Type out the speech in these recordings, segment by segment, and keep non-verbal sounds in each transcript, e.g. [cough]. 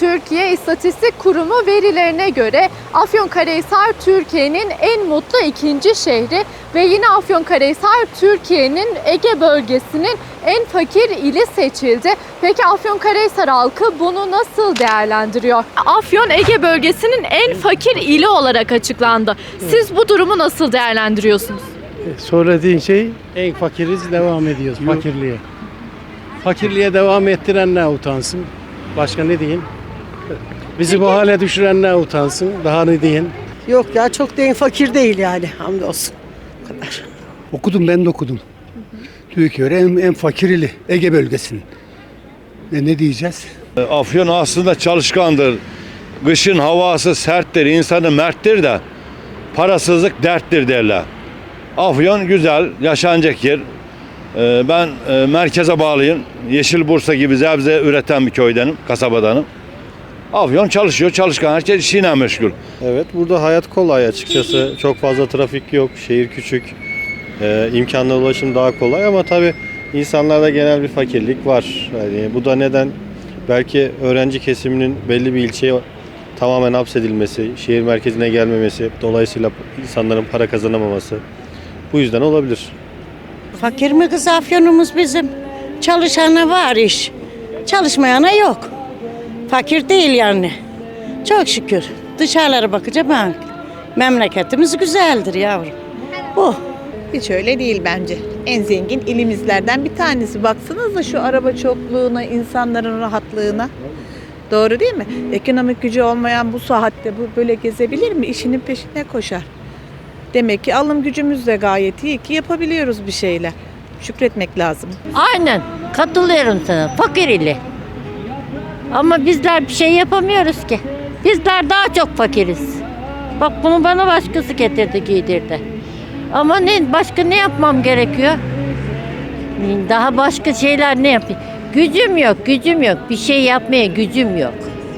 Türkiye İstatistik Kurumu verilerine göre Afyonkarahisar Türkiye'nin en mutlu ikinci şehri ve yine Afyonkarahisar Türkiye'nin Ege bölgesinin en fakir ili seçildi. Peki Afyonkarahisar halkı bunu nasıl değerlendiriyor? Afyon Ege bölgesinin en fakir ili olarak açıklandı. Siz bu durumu nasıl değerlendiriyorsunuz? Söylediğin şey en fakiriz devam ediyoruz fakirliğe. Fakirliğe devam ettiren ne utansın? Başka ne diyeyim? Bizi bu hale düşüren ne utansın? Daha ne diyeyim? Yok ya çok da en fakir değil yani hamdolsun. Bu kadar. Okudum ben de okudum. Türkiye en, en fakir ili Ege bölgesinin. E ne diyeceğiz? Afyon aslında çalışkandır. Kışın havası serttir, insanı merttir de parasızlık derttir derler. Afyon güzel, yaşanacak yer. Ee, Ben e, merkeze bağlıyım. Yeşil Bursa gibi zebze üreten bir köydenim, kasabadanım. Afyon çalışıyor, çalışkan herkes işine meşgul. Evet burada hayat kolay açıkçası. Çok fazla trafik yok. Şehir küçük. Ee, imkanla ulaşım daha kolay ama tabii insanlarda genel bir fakirlik var. Yani bu da neden? Belki öğrenci kesiminin belli bir ilçeye tamamen hapsedilmesi, şehir merkezine gelmemesi, dolayısıyla insanların para kazanamaması. Bu yüzden olabilir. Fakir mi kız afyonumuz bizim? Çalışana var iş. Çalışmayana yok. Fakir değil yani. Çok şükür. Dışarılara bakınca ben. Memleketimiz güzeldir yavrum. Bu. Hiç öyle değil bence. En zengin ilimizlerden bir tanesi. Baksanıza şu araba çokluğuna, insanların rahatlığına. Doğru değil mi? Ekonomik gücü olmayan bu saatte bu böyle gezebilir mi? İşinin peşine koşar. Demek ki alım gücümüz de gayet iyi ki yapabiliyoruz bir şeyler. Şükretmek lazım. Aynen katılıyorum sana fakir ili. Ama bizler bir şey yapamıyoruz ki. Bizler daha çok fakiriz. Bak bunu bana başkası getirdi giydirdi. Ama ne başka ne yapmam gerekiyor? Daha başka şeyler ne yapayım? Gücüm yok, gücüm yok. Bir şey yapmaya gücüm yok.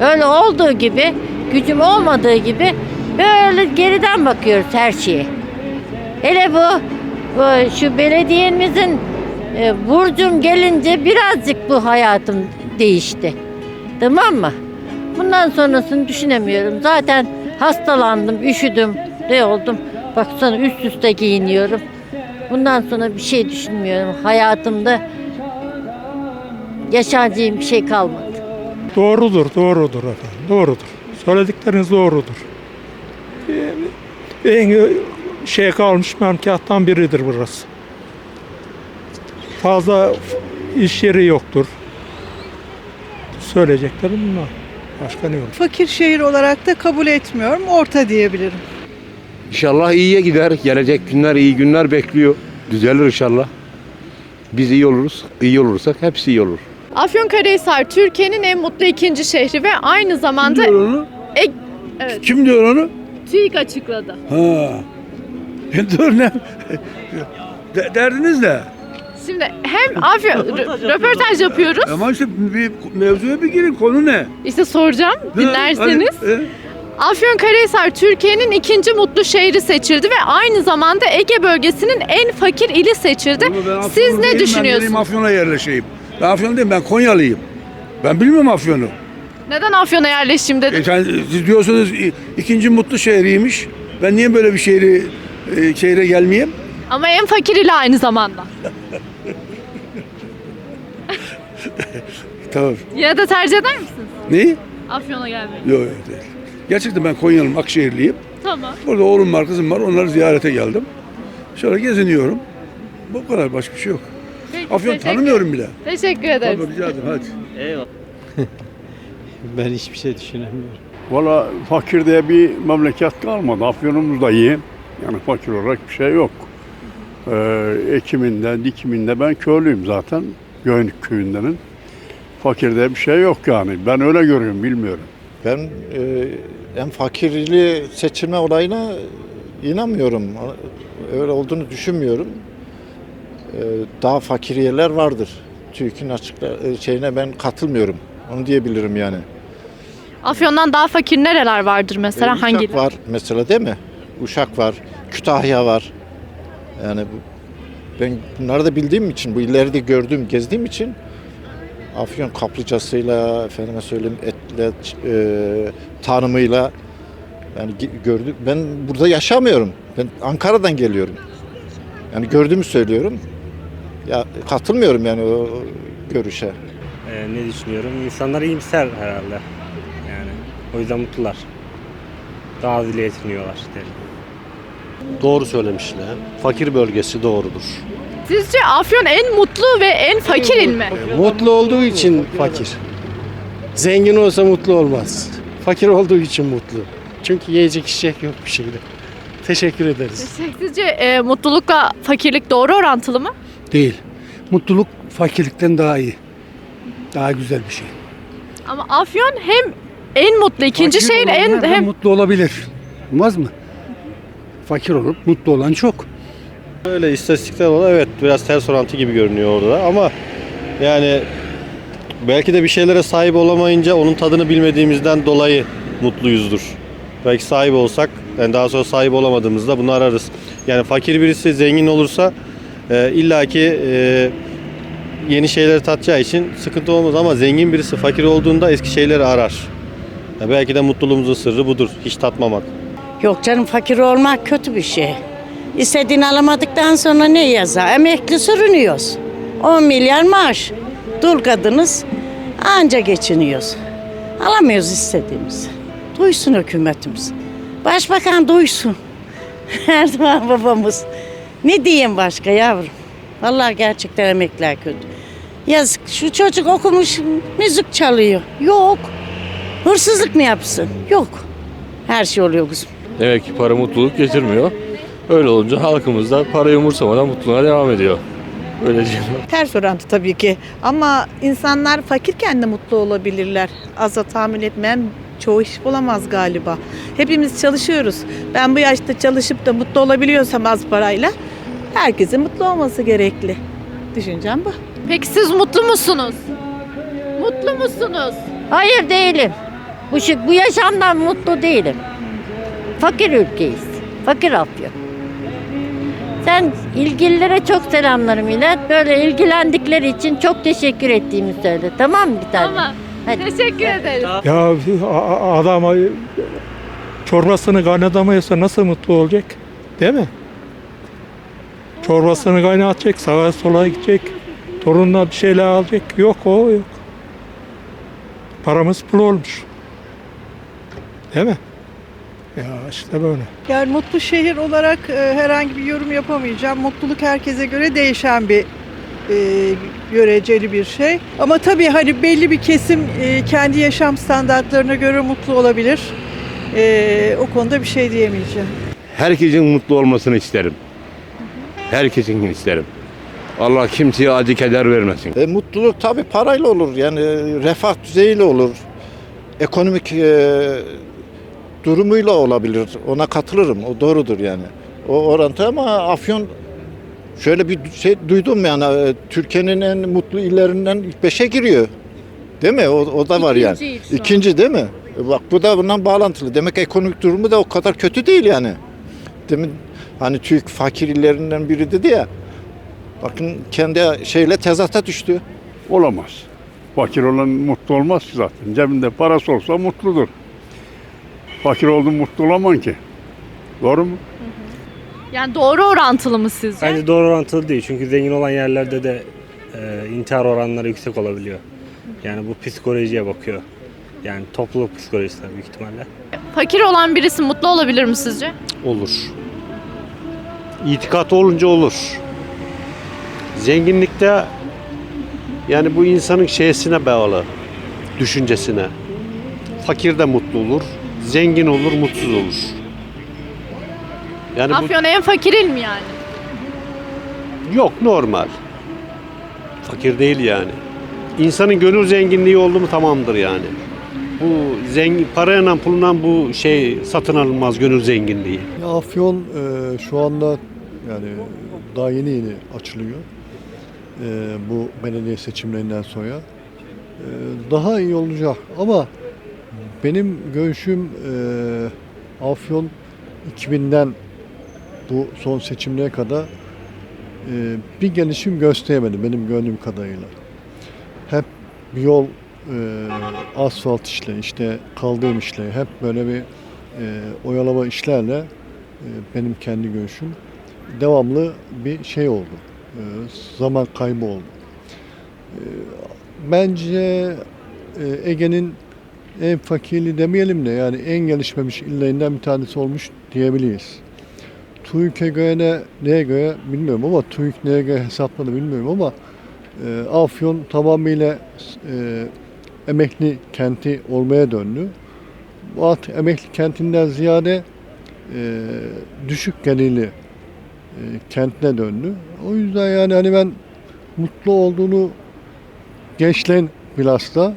Öyle olduğu gibi, gücüm olmadığı gibi böyle geriden bakıyoruz her şeye. Hele bu, bu şu belediyemizin e, Burcum gelince birazcık bu hayatım değişti. Tamam mı? Bundan sonrasını düşünemiyorum. Zaten hastalandım, üşüdüm, ne oldum. Baksana üst üste giyiniyorum. Bundan sonra bir şey düşünmüyorum. Hayatımda yaşayacağım bir şey kalmadı. Doğrudur, doğrudur efendim, doğrudur. Söyledikleriniz doğrudur. Ee, En şey kalmış memlekattan biridir burası. Fazla iş yeri yoktur. Söyleyeceklerim bunlar. Başka ne olur? Fakir şehir olarak da kabul etmiyorum. Orta diyebilirim. İnşallah iyiye gider. Gelecek günler iyi günler bekliyor. Düzelir inşallah. Biz iyi oluruz. İyi olursak hepsi iyi olur. Afyonkarahisar Türkiye'nin en mutlu ikinci şehri ve aynı zamanda onu? Eg- evet, Kim diyor onu? TÜİK açıkladı. Ha. [laughs] Dur ne? De- derdiniz ne? Şimdi hem Afyon rö- röportaj yapıyoruz. Ama işte bir mevzuya bir girin. Konu ne? İşte soracağım dinlerseniz. Hadi, e? Afyonkarahisar Türkiye'nin ikinci mutlu şehri seçildi ve aynı zamanda Ege bölgesinin en fakir ili seçildi. Ben Siz ne değilim, Ben düşünüyorsunuz? geleyim Afyon'a yerleşeyim. Ben Afyon değilim ben Konyalıyım. Ben bilmiyorum Afyon'u. Neden Afyon'a yerleşeyim E dedim. sen, siz diyorsunuz ikinci mutlu şehriymiş. Ben niye böyle bir şehri e, şehre gelmeyeyim? Ama en fakir ili aynı zamanda. [laughs] [laughs] Tamam. Yine de tercih eder misiniz Neyi? Afyon'a gelmeyi? Yok yok değil. Gerçekten ben Konyalıyım, Akşehirliyim. Tamam. Burada oğlum var, kızım var. Onları ziyarete geldim. Şöyle geziniyorum. Bu kadar başka bir şey yok. Peki, Afyon teşekkür- tanımıyorum bile. Teşekkür ederim. Tabii rica ederim hadi. [laughs] Ben hiçbir şey düşünemiyorum. Valla fakir diye bir memleket kalmadı. Afyonumuz da iyi. Yani fakir olarak bir şey yok. Ee, ekiminde, dikiminde ben köylüyüm zaten. Göynük köyündenim. Fakir diye bir şey yok yani. Ben öyle görüyorum, bilmiyorum. Ben e, en fakirli seçilme olayına inanmıyorum. Öyle olduğunu düşünmüyorum. E, daha fakir yerler vardır. TÜİK'in açıkla e, şeyine ben katılmıyorum. Onu diyebilirim yani. Afyon'dan daha fakir nereler vardır mesela? E, Uşak Hangi? var mesela değil mi? Uşak var, Kütahya var. Yani bu, ben bunları da bildiğim için, bu illeri de gördüğüm, gezdiğim için Afyon kaplıcasıyla efendime söyleyeyim et ve e, tanımıyla yani gördük. Ben burada yaşamıyorum. Ben Ankara'dan geliyorum. Yani gördüğümü söylüyorum. Ya katılmıyorum yani o görüşe. Ee, ne düşünüyorum? İnsanlar iyimser herhalde. Yani o yüzden mutlular. Daha az dile yetiniyorlar derim. Doğru söylemişler. Fakir bölgesi doğrudur. Sizce Afyon en mutlu ve en fakir il mi? Mutlu olduğu için fakir. Zengin olsa mutlu olmaz. Fakir olduğu için mutlu. Çünkü yiyecek içecek yok bir şeyde. Teşekkür ederiz. Sizce e, mutlulukla fakirlik doğru orantılı mı? Değil. Mutluluk fakirlikten daha iyi. Daha güzel bir şey. Ama Afyon hem en mutlu ikinci Fakir en hem mutlu olabilir. Olmaz mı? Fakir olup mutlu olan çok. Öyle istatistikler olarak evet biraz ters orantı gibi görünüyor orada ama yani belki de bir şeylere sahip olamayınca onun tadını bilmediğimizden dolayı mutluyuzdur. Belki sahip olsak yani daha sonra sahip olamadığımızda bunu ararız. Yani fakir birisi zengin olursa e, illaki e, yeni şeyleri tatacağı için sıkıntı olmaz ama zengin birisi fakir olduğunda eski şeyleri arar. Ya belki de mutluluğumuzun sırrı budur. Hiç tatmamak. Yok canım fakir olmak kötü bir şey. İstediğini alamadıktan sonra ne yazar? Emekli sürünüyoruz. 10 milyar maaş. Dul kadınız anca geçiniyoruz. Alamıyoruz istediğimizi. Duysun hükümetimiz. Başbakan duysun. [laughs] Erdoğan babamız. Ne diyeyim başka yavrum? Vallahi gerçekten emekliler kötü. Yazık şu çocuk okumuş müzik çalıyor. Yok. Hırsızlık mı yapsın? Yok. Her şey oluyor kızım. Demek ki para mutluluk getirmiyor. Öyle olunca halkımız da parayı umursamadan mutluluğa devam ediyor. Öyle diyeyim. Ters orantı tabii ki. Ama insanlar fakirken de mutlu olabilirler. Aza tahmin etmeyen çoğu iş bulamaz galiba. Hepimiz çalışıyoruz. Ben bu yaşta çalışıp da mutlu olabiliyorsam az parayla herkesin mutlu olması gerekli. Düşüncem bu. Peki siz mutlu musunuz? Mutlu musunuz? Hayır değilim. Bu, şi- bu yaşamdan mutlu değilim. Fakir ülkeyiz. Fakir Afyon. Sen ilgililere çok selamlarım millet. Böyle ilgilendikleri için çok teşekkür ettiğimi söyle. Tamam mı bir tane? Tamam. Hadi. Teşekkür ederiz. Ya adam çorbasını kaynatamıyorsa nasıl mutlu olacak? Değil mi? Çorbasını kaynatacak, sağa sola gidecek, torununa bir şeyler alacak. Yok o yok. Paramız pul olmuş. Değil mi? Ya işte böyle. Yani mutlu şehir olarak e, herhangi bir yorum yapamayacağım. Mutluluk herkese göre değişen bir e, göreceli bir şey. Ama tabii hani belli bir kesim e, kendi yaşam standartlarına göre mutlu olabilir. E, o konuda bir şey diyemeyeceğim. Herkesin mutlu olmasını isterim. Herkesin isterim. Allah kimseye acı keder vermesin. E, mutluluk tabii parayla olur. Yani refah düzeyiyle olur. Ekonomik e, durumuyla olabilir. Ona katılırım. O doğrudur yani. O orantı ama Afyon şöyle bir şey duydum yani e, Türkiye'nin en mutlu illerinden ilk beşe giriyor. Değil mi? O, o da var yani. İkinci il şu an. İkinci değil mi? E, Bak bu da bundan bağlantılı. Demek ekonomik durumu da o kadar kötü değil yani. Demin hani Türk fakir illerinden biri dedi ya. Bakın kendi şeyle tezata düştü. Olamaz. Fakir olan mutlu olmaz ki zaten. Cebinde parası olsa mutludur. Fakir oldun mutlu olamam ki. Doğru mu? Yani doğru orantılı mı sizce? Bence doğru orantılı değil. Çünkü zengin olan yerlerde de e, intihar oranları yüksek olabiliyor. Yani bu psikolojiye bakıyor. Yani topluluk psikolojisi büyük ihtimalle. Fakir olan birisi mutlu olabilir mi sizce? Olur. İtikat olunca olur. Zenginlikte yani bu insanın şeysine bağlı, düşüncesine. Fakir de mutlu olur, zengin olur, mutsuz olur. Yani bu Afyon en fakir il mi yani? yok normal. Fakir değil yani. İnsanın gönül zenginliği oldu mu tamamdır yani. Bu zengin parayla pulundan bu şey satın alınmaz gönül zenginliği. Ya Afyon e, şu anda yani daha yeni yeni açılıyor. E, bu belediye seçimlerinden sonra. E, daha iyi olacak ama benim görüşüm e, Afyon 2000'den bu son seçimlere kadar e, bir gelişim gösteremedi benim gördüğüm kadarıyla. Hep bir yol e, asfalt işle, işte kaldırım işle, hep böyle bir e, oyalama işlerle e, benim kendi görüşüm devamlı bir şey oldu. E, zaman kaybı oldu. E, bence e, Ege'nin en fakirli demeyelim de yani en gelişmemiş illerinden bir tanesi olmuş diyebiliriz. TÜİK'e göre ne, neye göre bilmiyorum ama TÜİK neye göre hesapladı bilmiyorum ama e, Afyon tamamıyla e, emekli kenti olmaya döndü. Bu artık emekli kentinden ziyade e, düşük gelirli e, kentine döndü. O yüzden yani hani ben mutlu olduğunu gençlerin bilhassa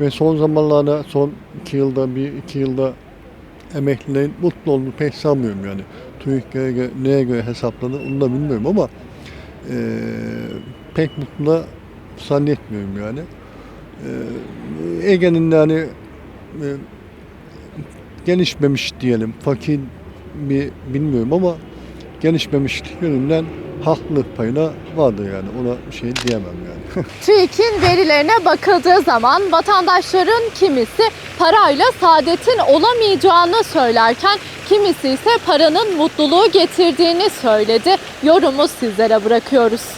ve son zamanlarda son iki yılda bir iki yılda emeklilerin mutlu olduğunu pek sanmıyorum yani. TÜİK göre, neye göre hesapladı onu da bilmiyorum ama e, pek mutlu zannetmiyorum yani. E, Ege'nin de hani e, gelişmemiş diyelim, fakir bir bilmiyorum ama gelişmemiş yönünden haklılık payına vardır yani. Ona bir şey diyemem yani. [laughs] TÜİK'in verilerine bakıldığı zaman vatandaşların kimisi parayla saadetin olamayacağını söylerken kimisi ise paranın mutluluğu getirdiğini söyledi. Yorumu sizlere bırakıyoruz.